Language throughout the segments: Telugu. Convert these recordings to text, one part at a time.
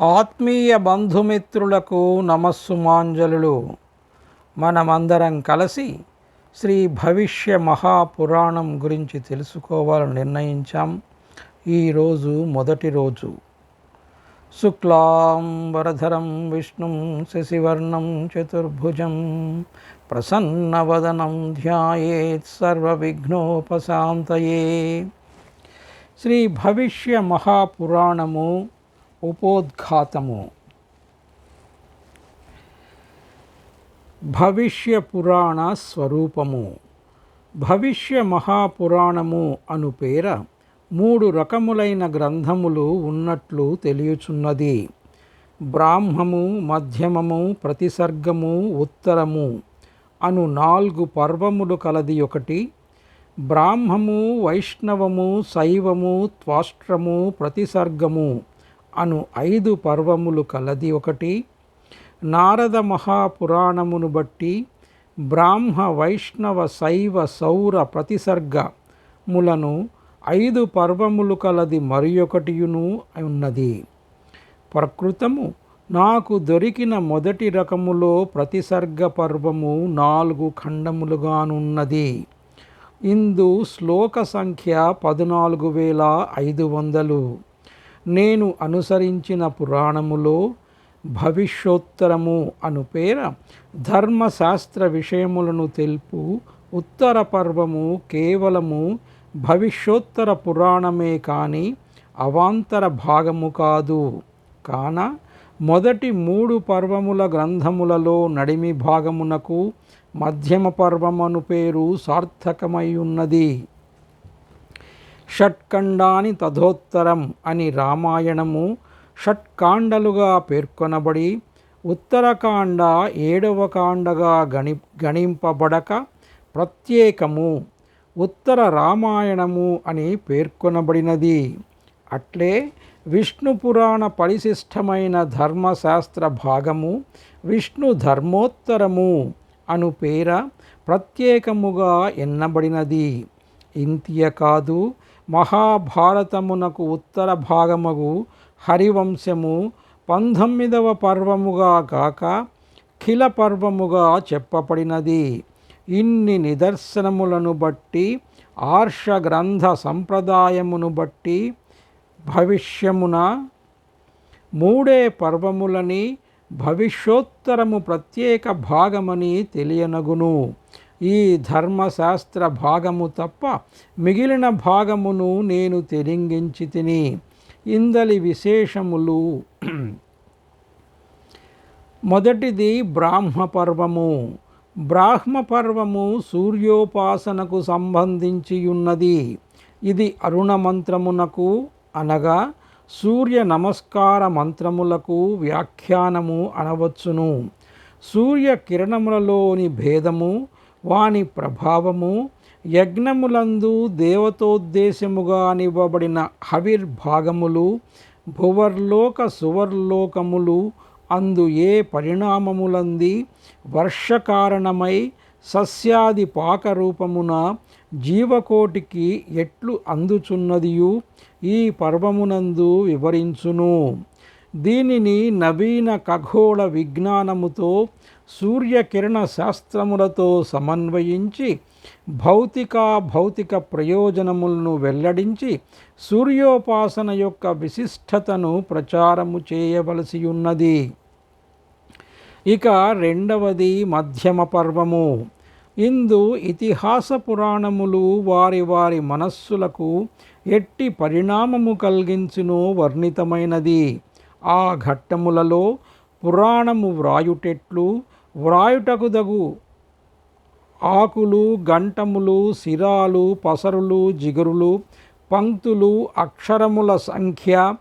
ఆత్మీయ బంధుమిత్రులకు నమస్సుమాంజలులు. మనమందరం కలిసి శ్రీ భవిష్య మహాపురాణం గురించి తెలుసుకోవాలని నిర్ణయించాం. ఈరోజు మొదటి రోజు. శుక్లాం వరధరం విష్ణుం శశివర్ణం చతుర్భుజం ప్రసన్నవదనం ధ్యాయేత్ సర్వవిఘ్నోపశాంతయే. శ్రీ భవిష్య మహాపురాణము ఉపోద్ఘాతము. భవిష్య పురాణ స్వరూపము. భవిష్య మహాపురాణము అను పేర మూడు రకములైన గ్రంథములు ఉన్నట్లు తెలియచున్నది. బ్రాహ్మము మధ్యమము ప్రతిసర్గము ఉత్తరము అను నాలుగు పర్వములు కలది ఒకటి. బ్రాహ్మము వైష్ణవము శైవము త్వాష్ట్రము ప్రతిసర్గము అను ఐదు పర్వములు కలది ఒకటి. నారద మహాపురాణమును బట్టి బ్రాహ్మ వైష్ణవ శైవ సౌర ప్రతిసర్గములను ఐదు పర్వములు కలది మరి ఒకటియును ఉన్నది. ప్రకృతము నాకు దొరికిన మొదటి రకములో ప్రతిసర్గ పర్వము నాలుగు ఖండములుగానున్నది. ఇందు శ్లోక సంఖ్య పద్నాలుగు వేల ఐదు వందలు. నేను అనుసరించిన పురాణములో భవిష్యోత్తరము అను పేర ధర్మశాస్త్ర విషయములను తెలుపు ఉత్తర పర్వము కేవలము భవిష్యోత్తర పురాణమే కాని అవాంతర భాగము కాదు. కాన మొదటి మూడు పర్వముల గ్రంథములలో నడిమి భాగమునకు మధ్యమ పర్వమను పేరు సార్థకమై ఉన్నది. షట్ఖండాని తథోత్తరం అని రామాయణము షట్కాండలుగా పేర్కొనబడి ఉత్తరకాండ ఏడవ కాండగా గణి గణింపబడక ప్రత్యేకము ఉత్తర రామాయణము అని పేర్కొనబడినది. అట్లే విష్ణు పురాణ పరిశిష్టమైన ధర్మశాస్త్ర భాగము విష్ణు ధర్మోత్తరము అను పేర ప్రత్యేకముగా ఎన్నబడినది. ఇంతియ కాదు మహాభారతమునకు ఉత్తర భాగముగు హరివంశము పంతొమ్మిదవ పర్వముగా కాక ఖిల పర్వముగా చెప్పబడినది. ఇన్ని నిదర్శనములను బట్టి ఆర్ష గ్రంథ సంప్రదాయమును బట్టి భవిష్యమున మూడే పర్వములని భవిష్యోత్తరము ప్రత్యేక భాగమని తెలియనగును. ఈ ధర్మశాస్త్ర భాగము తప్ప మిగిలిన భాగమును నేను తెరింగించి తిని ఇందలి విశేషములు. మొదటిది బ్రాహ్మ పర్వము బ్రాహ్మ పర్వము సూర్యోపాసనకు సంబంధించి ఉన్నది ఇది అరుణ మంత్రమునకు అనగా సూర్య నమస్కార మంత్రములకు వ్యాఖ్యానము అనవచ్చును. సూర్య కిరణములలోని భేదము వాని ప్రభావము యజ్ఞములందు దేవతోద్దేశముగా నివ్వబడిన హవిర్భాగములు భువర్లోక సువర్లోకములు అందు ఏ పరిణామములంది? వర్షకారణమై సస్యాది పాకరూపమున జీవకోటికి ఎట్లు అందుచున్నదియు ఈ పర్వమునందు వివరించును. దీనిని నవీన ఖగోళ విజ్ఞానముతో సూర్యకిరణ శాస్త్రములతో సమన్వయించి భౌతిక భౌతిక ప్రయోజనములను వెల్లడించి సూర్యోపాసన యొక్క విశిష్టతను ప్రచారము చేయవలసి ఉన్నది ఇక రెండవది మధ్యమ పర్వము. ఇందు ఇతిహాస పురాణములు వారి వారి మనస్సులకు ఎట్టి పరిణామము కలిగించునో వర్ణితమైనది. ఆ ఘట్టములలో పురాణము వ్రాయుటెట్లు వ్రాయుటకు దగు ఆకులు గంటములు సిరాలు పసరులు జిగురులు పంక్తులు అక్షరముల సంఖ్య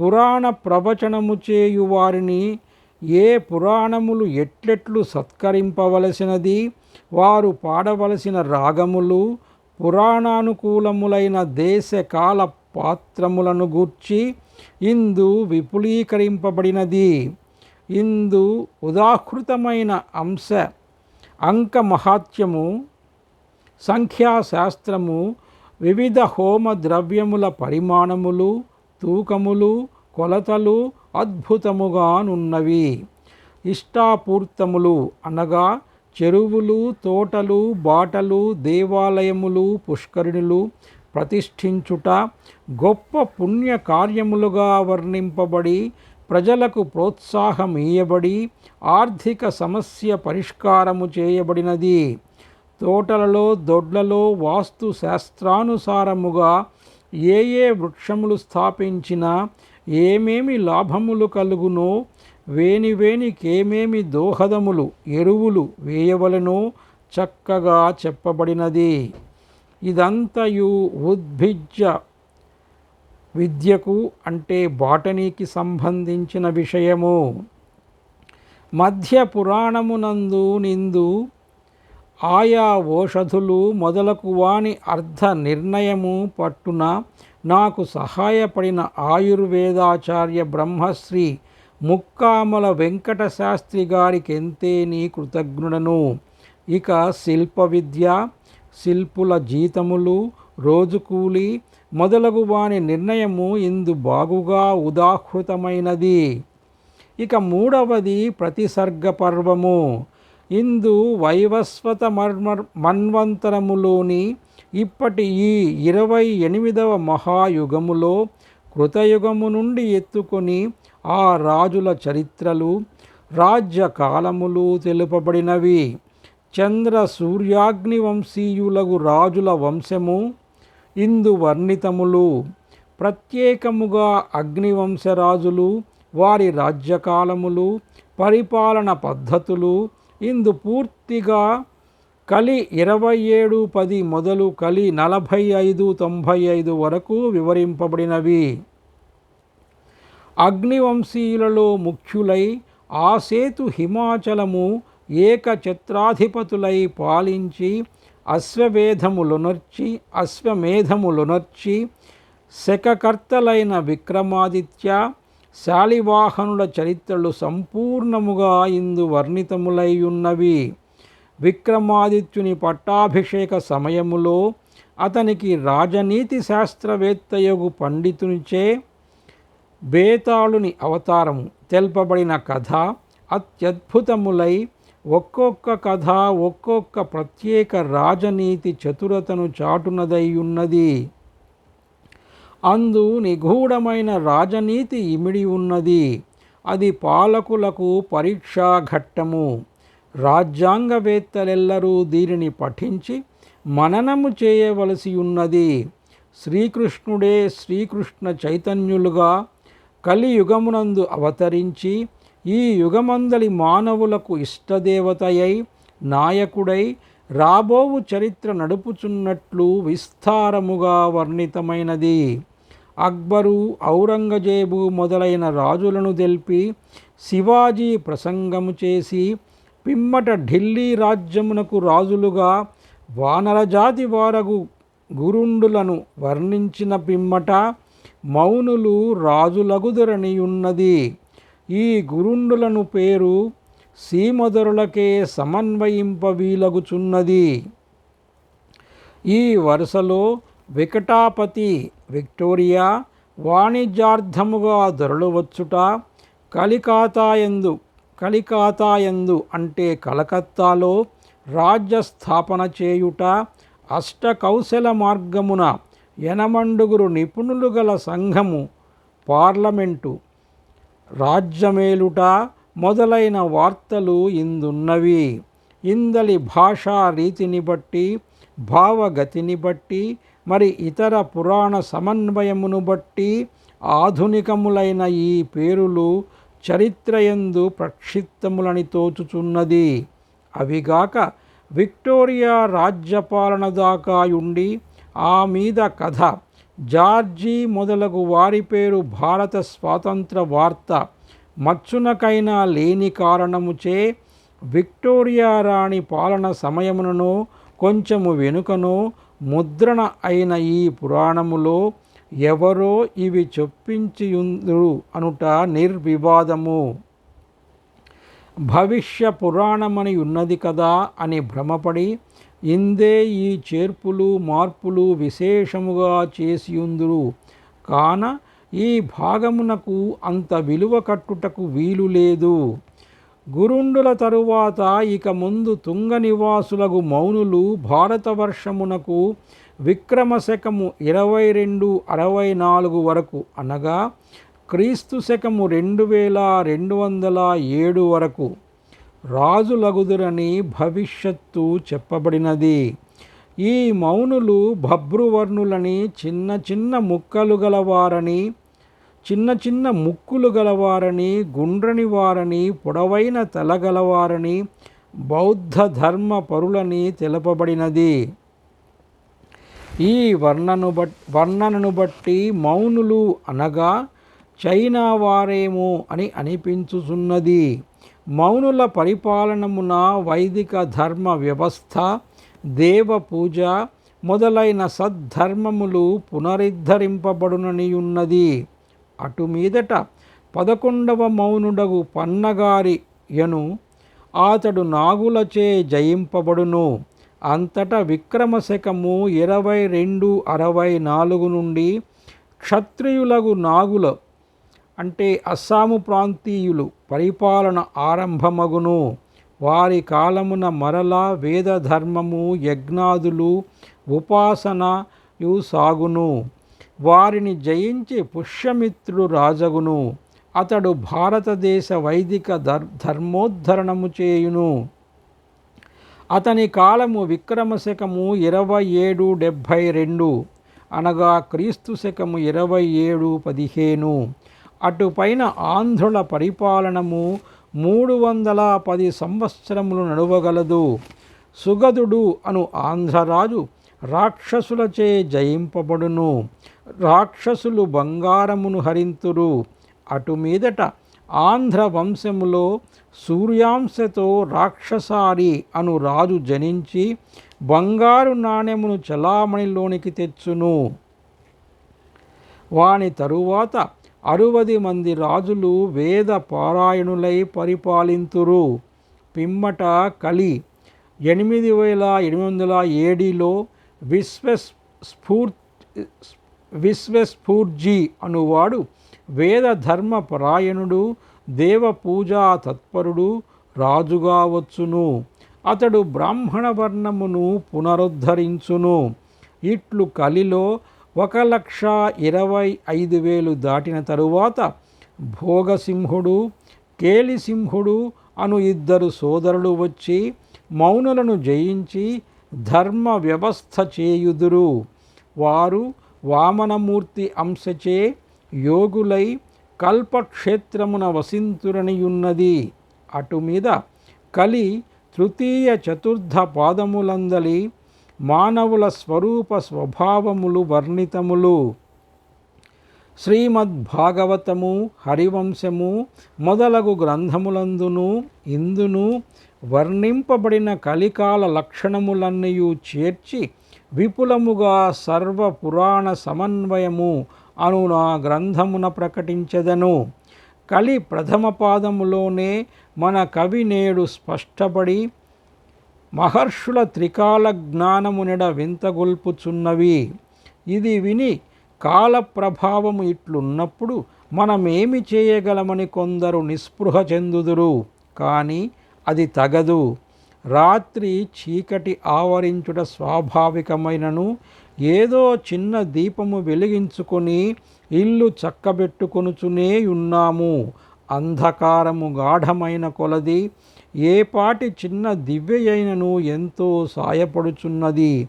పురాణ ప్రవచనము చేయు వారిని ఏ పురాణములు ఎట్లెట్లు సత్కరింపవలసినది వారు పాడవలసిన రాగములు పురాణానుకూలములైన దేశకాల పాత్రములను గూర్చి ఇందు విపులీకరింపబడినది. ఇందు ఉదాహృతమైన అంశ అంక మహాత్యము సంఖ్యాశాస్త్రము వివిధ హోమ ద్రవ్యముల పరిమాణములు తూకములు కొలతలు అద్భుతముగానున్నవి. ఇష్టాపూర్తములు అనగా చెరువులు తోటలు బాటలు దేవాలయములు పుష్కరిణులు ప్రతిష్ఠించుట గొప్ప పుణ్య కార్యములుగా వర్ణింపబడి ప్రజలకు ప్రోత్సాహం ఇయ్యబడి ఆర్థిక సమస్య పరిష్కారము చేయబడినది. తోటలలో దొడ్లలో వాస్తు శాస్త్రానుసారముగా ఏ ఏ వృక్షములు స్థాపించినా ఏమేమి లాభములు కలుగునో వేని వేనికేమేమి దోహదములు ఎరువులు వేయవలనో చక్కగా చెప్పబడినది. ఇదంతయు ఉద్భిజ్య విద్యకు అంటే బాటనీకి సంబంధించిన విషయము. మధ్య పురాణమునందు నిందు ఆయా ఓషధులు మొదలకు వాని అర్థ నిర్ణయము పట్టున నాకు సహాయపడిన ఆయుర్వేదాచార్య బ్రహ్మశ్రీ ముక్కామల వెంకట శాస్త్రి గారికి ఎంతేని కృతజ్ఞుడను. ఇక శిల్ప విద్య శిల్పుల జీతములు రోజుకూలి మొదలగు వాని నిర్ణయము ఇందు బాగుగా ఉదాహృతమైనది. ఇక మూడవది ప్రతిసర్గ పర్వము ఇందు వైవస్వత మర్మ మన్వంతరములోని ఇప్పటి ఈ ఇరవై ఎనిమిదవ మహాయుగములో కృతయుగము నుండి ఎత్తుకొని ఆ రాజుల చరిత్రలు రాజ్య కాలములు తెలుపబడినవి. చంద్ర సూర్యాగ్ని వంశీయులగు రాజుల వంశము ఇందు వర్ణితములు. ప్రత్యేకముగా అగ్నివంశరాజులు వారి రాజ్యకాలములు పరిపాలన పద్ధతులు ఇందు పూర్తిగా కలి ఇరవై ఏడు పది మొదలు కలి నలభై ఐదు తొంభై ఐదు వరకు వివరింపబడినవి. అగ్నివంశీయులలో ముఖ్యులై ఆసేతు హిమాచలము ఏకఛత్రాధిపతులై పాలించి అశ్వవేధములొనర్చి అశ్వమేధములొనర్చి శకకర్తలైన విక్రమాదిత్య శాలివాహనుల చరిత్రలు సంపూర్ణముగా ఇందు వర్ణితములై ఉన్నవి విక్రమాదిత్యుని పట్టాభిషేక సమయములో అతనికి రాజనీతి శాస్త్రవేత్తయగు పండితునిచే బేతాళుని అవతారము తెల్పబడిన కథ అత్యద్భుతములై ఒక్కొక్క కథ ఒక్కొక్క ప్రత్యేక రాజనీతి చతురతను చాటునదై ఉన్నది. అందు నిగూఢమైన రాజనీతి ఇమిడి ఉన్నది. అది పాలకులకు పరీక్షా ఘట్టము రాజ్యాంగవేత్తలెల్లరూ దీనిని పఠించి మననము చేయవలసి ఉన్నది. శ్రీకృష్ణుడే శ్రీకృష్ణ చైతన్యులుగా కలియుగమునందు అవతరించి ఈ యుగమందలి మానవులకు ఇష్టదేవతయై నాయకుడై రాబోవు చరిత్ర నడుపుచున్నట్లు విస్తారముగా వర్ణితమైనది. అక్బరు ఔరంగజేబు మొదలైన రాజులను తెలిపి శివాజీ ప్రసంగము చేసి పిమ్మట ఢిల్లీ రాజ్యమునకు రాజులుగా వానరజాతి వారగు గురుండులను వర్ణించిన పిమ్మట మౌనులు రాజులగుదరనియున్నది. ఈ గురుండులను పేరు సీమధరులకే సమన్వయింపవీలగుచున్నది ఈ వరుసలో వికటాపతి విక్టోరియా వాణిజ్యార్థముగా దొరలువచ్చుట కలికాతాయందు కలికాతాయందు అంటే కలకత్తాలో రాజ్య స్థాపన చేయుట అష్టకౌశల మార్గమున ఎనమండుగురు నిపుణులు గల సంఘము పార్లమెంటు రాజ్యమేలుట మొదలైన వార్తలు ఇందున్నవి. ఇందలి భాషా రీతిని బట్టి భావగతిని బట్టి మరి ఇతర పురాణ సమన్వయమును బట్టి ఆధునికములైన ఈ పేరులు చరిత్రయందు ప్రక్షిప్తములని తోచుచున్నది. అవిగాక విక్టోరియా రాజ్యపాలన దాకా ఉండి ఆ మీద కథ జార్జీ మొదలగు వారి పేరు భారత స్వాతంత్ర వార్త మచ్చునకైనా లేని కారణముచే విక్టోరియా రాణి పాలన సమయమునను కొంచెము వెనుకను ముద్రణ అయిన ఈ పురాణములో ఎవరో ఇవి చొప్పించియుందురు అనుట నిర్వివాదము. భవిష్య పురాణమని ఉన్నది కదా అని భ్రమపడి ఇందే ఈ చేర్పులు మార్పులు విశేషముగా చేసియుందురు. కాన ఈ భాగమునకు అంత విలువ కట్టుటకు వీలు లేదు. గురుండుల తరువాత ఇక ముందు తుంగ నివాసులకు మౌనులు భారతవర్షమునకు విక్రమశకము ఇరవై రెండు అరవై నాలుగు వరకు అనగా క్రీస్తు శకము రెండు వేల రెండు వందల ఏడు వరకు. రాజులగుదురని భవిష్యత్తు చెప్పబడినది. ఈ మౌనులు భబ్రువర్ణులని చిన్న చిన్న ముక్కలు గలవారని చిన్న చిన్న ముక్కులు గలవారని గుండ్రని వారని పొడవైన తలగలవారని బౌద్ధ ధర్మ పరులని తెలపబడినది. ఈ వర్ణను బట్ వర్ణనను బట్టి మౌనులు అనగా చైనా వారేమో అని అనిపించుచున్నది. మౌనుల పరిపాలనమున వైదిక ధర్మ వ్యవస్థ దేవ పూజ మొదలైన సద్ధర్మములు పునరుద్ధరింపబడునని ఉన్నది అటు మీదట పదకొండవ మౌనుడగు పన్నగారి యను అతడు నాగులచే జయింపబడును. అంతటా విక్రమశకము ఇరవై రెండు అరవై నాలుగు నుండి క్షత్రియులగు నాగుల అంటే అస్సాము ప్రాంతీయులు పరిపాలన ఆరంభమగును. వారి కాలమున మరల వేద ధర్మము యజ్ఞాదులు ఉపాసనయు సాగును. వారిని జయించి పుష్యమిత్రుడు రాజగును. అతడు భారతదేశ వైదిక ధర్ ధర్మోద్ధరణము చేయును. అతని కాలము విక్రమశకము ఇరవై ఏడు డెబ్భై రెండు అనగా క్రీస్తు శకము ఇరవై ఏడు పదిహేను. అటుపైన ఆంధ్రుల పరిపాలనము మూడు వందల పది సంవత్సరములు నడువగలదు. సుగదుడు అను ఆంధ్రరాజు రాక్షసులచే జయింపబడును. రాక్షసులు బంగారమును హరింతురు. అటు మీదట ఆంధ్ర వంశములో సూర్యాంశతో రాక్షసారి అను రాజు జనించి బంగారు నాణెమును చలామణిలోనికి తెచ్చును. వాని తరువాత అరువది మంది రాజులు వేద పారాయణులై పరిపాలింతురు. పిమ్మట కలి ఎనిమిది వేల ఎనిమిది వందల ఏడిలో విశ్వస్ఫూర్ విశ్వస్ఫూర్జీ అనువాడు వేద ధర్మ పరాయణుడు దేవ పూజా తత్పరుడు రాజుగా వచ్చును. అతడు బ్రాహ్మణ వర్ణమును పునరుద్ధరించును. ఇట్లు కలిలో ఒక లక్ష ఇరవై ఐదు వేలు దాటిన తరువాత భోగసింహుడు కేలిసింహుడు అను ఇద్దరు సోదరులు వచ్చి మౌనులను జయించి ధర్మ వ్యవస్థ చేయుదురు. వారు వామనమూర్తి అంశచే యోగులై కల్పక్షేత్రమున వసింతురనియున్నది. అటు మీద కలి తృతీయ చతుర్థ పాదములందలి మానవుల స్వరూప స్వభావములు వర్ణితములు. శ్రీమద్భాగవతము హరివంశము మొదలగు గ్రంథములందును ఇందును వర్ణింపబడిన కలికాల లక్షణములన్నయూ చేర్చి విపులముగా సర్వ పురాణ సమన్వయము అను నా గ్రంథమున ప్రకటించెదను. కలి ప్రథమ పాదములోనే మన కవి నేడు స్పష్టపడి మహర్షుల త్రికాల జ్ఞానమునిడ వింతగొల్పుచున్నవి. ఇది విని కాల ప్రభావము ఇట్లున్నప్పుడు మనమేమి చేయగలమని కొందరు నిస్పృహ చెందుదురు. కానీ అది తగదు. రాత్రి చీకటి ఆవరించుట స్వాభావికమైనను ఏదో చిన్న దీపము వెలిగించుకొని ఇల్లు చక్కబెట్టుకొనుచునే ఉన్నాము. అంధకారము గాఢమైన కొలది ఏపాటి చిన్న దివ్యయైనను ఎంతో సాయపడుచున్నది?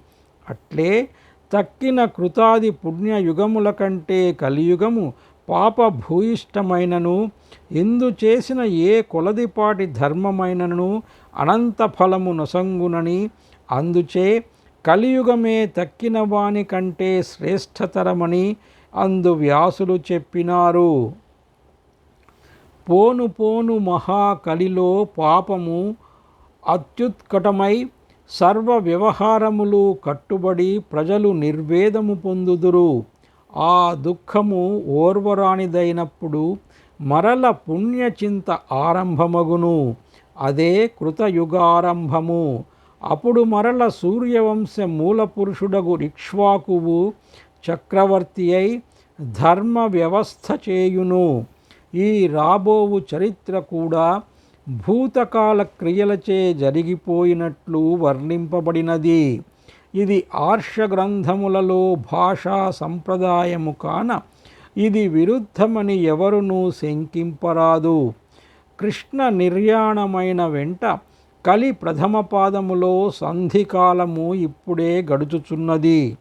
అట్లే తక్కిన కృతాది పుణ్యయుగముల కంటే కలియుగము పాప భూయిష్టమైనను ఎందు చేసిన ఏ కొలదిపాటి ధర్మమైనను అనంత ఫలము నొసంగునని అందుచే కలియుగమే తక్కిన వాని కంటే శ్రేష్టతరమని అందు వ్యాసులు చెప్పినారు. పోను పోను మహాకలిలో పాపము అత్యుత్కటమై సర్వ వ్యవహారములు కట్టుబడి ప్రజలు నిర్వేదము పొందుదురు. ఆ దుఃఖము ఓర్వరానిదైనప్పుడు మరల పుణ్యచింత ఆరంభమగును. అదే కృతయుగారంభము. అప్పుడు మరల సూర్యవంశ మూలపురుషుడగు ఇక్ష్వాకువు చక్రవర్తి అయి ధర్మ వ్యవస్థ చేయును. ఈ రాబోవు చరిత్ర కూడా భూతకాల క్రియలచే జరిగిపోయినట్లు వర్ణింపబడినది. ఇది ఆర్ష గ్రంథములలో భాషా సంప్రదాయము కాన ఇది విరుద్ధమని ఎవరునూ శంకింపరాదు. కృష్ణ నిర్యాణమైన వెంట కలి ప్రథమ పాదములో సంధికాలము ఇప్పుడే గడుచుచున్నది.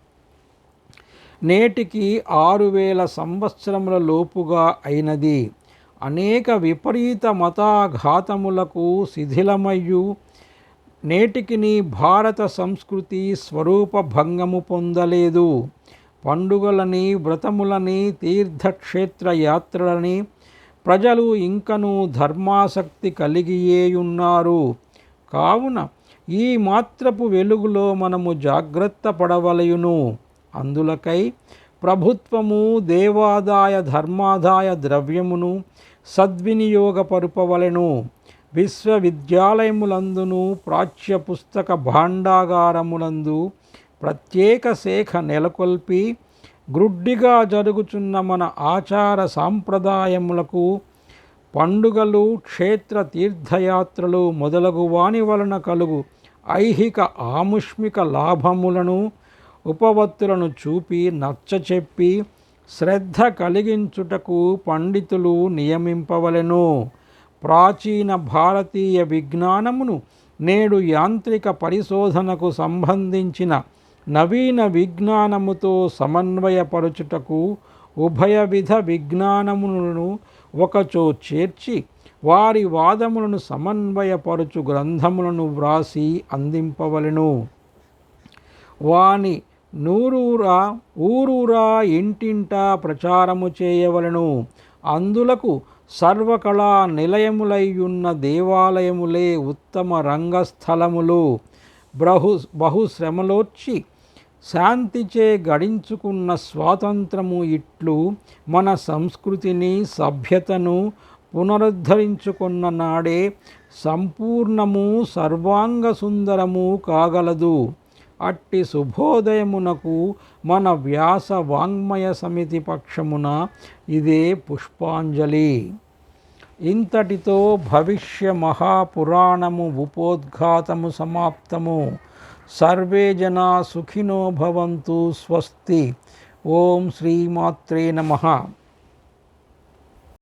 నేటికి ఆరు వేల సంవత్సరముల లోపుగా అయినది. అనేక విపరీత మతాఘాతములకు శిథిలమయ్యు. నేటికి భారత సంస్కృతి స్వరూప భంగము పొందలేదు. పండుగలని వ్రతములని తీర్థక్షేత్ర యాత్రలని ప్రజలు ఇంకనూ ధర్మాసక్తి కలిగియేయున్నారు. కావున ఈ మాత్రపు వెలుగులో మనము జాగ్రత్త పడవలయును. అందులకై ప్రభుత్వము దేవాదాయ ధర్మాదాయ ద్రవ్యమును సద్వినియోగపరుపవలెను. విశ్వవిద్యాలయములందును ప్రాచ్య పుస్తక భాండాగారములందు ప్రత్యేక శాఖ నెలకొల్పి గ్రుడ్డిగా జరుగుచున్న మన ఆచార సాంప్రదాయములకు పండుగలు క్షేత్ర తీర్థయాత్రలు మొదలగు వాని వలన కలుగు ఐహిక ఆముష్మిక లాభములను ఉపవత్తులను చూపి నచ్చచెప్పి శ్రద్ధ కలిగించుటకు పండితులు నియమింపవలెను. ప్రాచీన భారతీయ విజ్ఞానమును నేడు యాంత్రిక పరిశోధనకు సంబంధించిన నవీన విజ్ఞానముతో సమన్వయపరచుటకు ఉభయ విధ విజ్ఞానములను ఒకచో చేర్చి వారి వాదములను సమన్వయపరచు గ్రంథములను వ్రాసి అందింపవలెను. వాని నూరూరా ఊరూరా ఇంటింటా ప్రచారము చేయవలను. అందులకు సర్వకళా నిలయములయ్యున్న దేవాలయములే ఉత్తమ రంగస్థలములు. బహు బహుశ్రమలోర్చి శాంతిచే గడించుకున్న స్వాతంత్రము ఇట్లు మన సంస్కృతిని సభ్యతను పునరుద్ధరించుకున్న నాడే సంపూర్ణము సర్వాంగ సుందరము కాగలదు. అట్టి శుభోదయమునకు మన వ్యాస వాంగ్మయ సమితి పక్షమున ఇదే పుష్పాంజలి. ఇంతటితో భవిష్య మహాపురాణము ఉపోద్ఘాతము సమాప్తము. సర్వే జనా సుఖినో భవంతు స్వస్తి. ఓం శ్రీమాత్రే నమ.